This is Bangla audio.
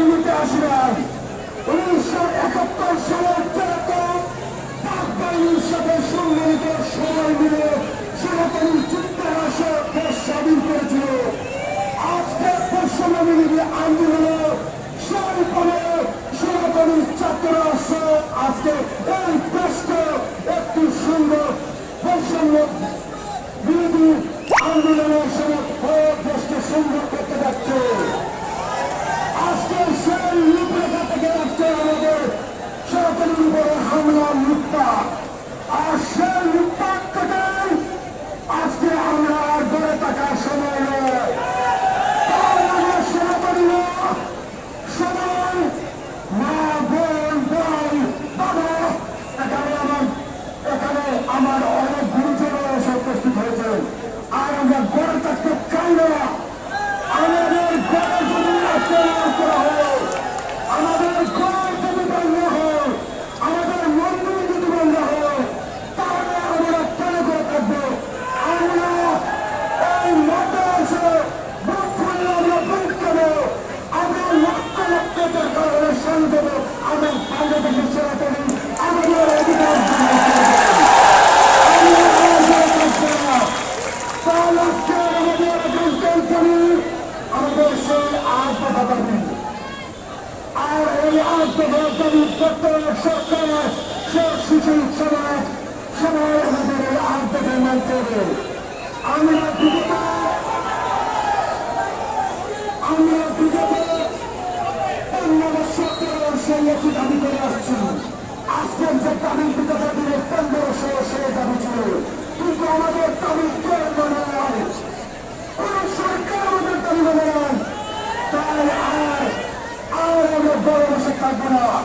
বাহিনীতে আসিরা উনিশশো একাত্তর সালের তেরত পাক বাহিনীর সাথে সম্মিলিত সময় মিলে সনাতনী চিন্তার আসে দেশ স্বাধীন করেছিল। আজকের পশ্চিমবঙ্গ লীগের আন্দোলনে সরকারে সনাতনী ছাত্র আজকে বাস্তবায়ন বর্তমান সরকার, সব সুশীল সমাজ, সবাই আমাদের আর্থিক মন্ত্রে আমরা বিগত আমরা বিগত পনেরো সতেরো সেই একই দাবি করে আসছি। তামিল বিগত মনে হয় কোন সরকার আমাদের তামিল মনে Come on.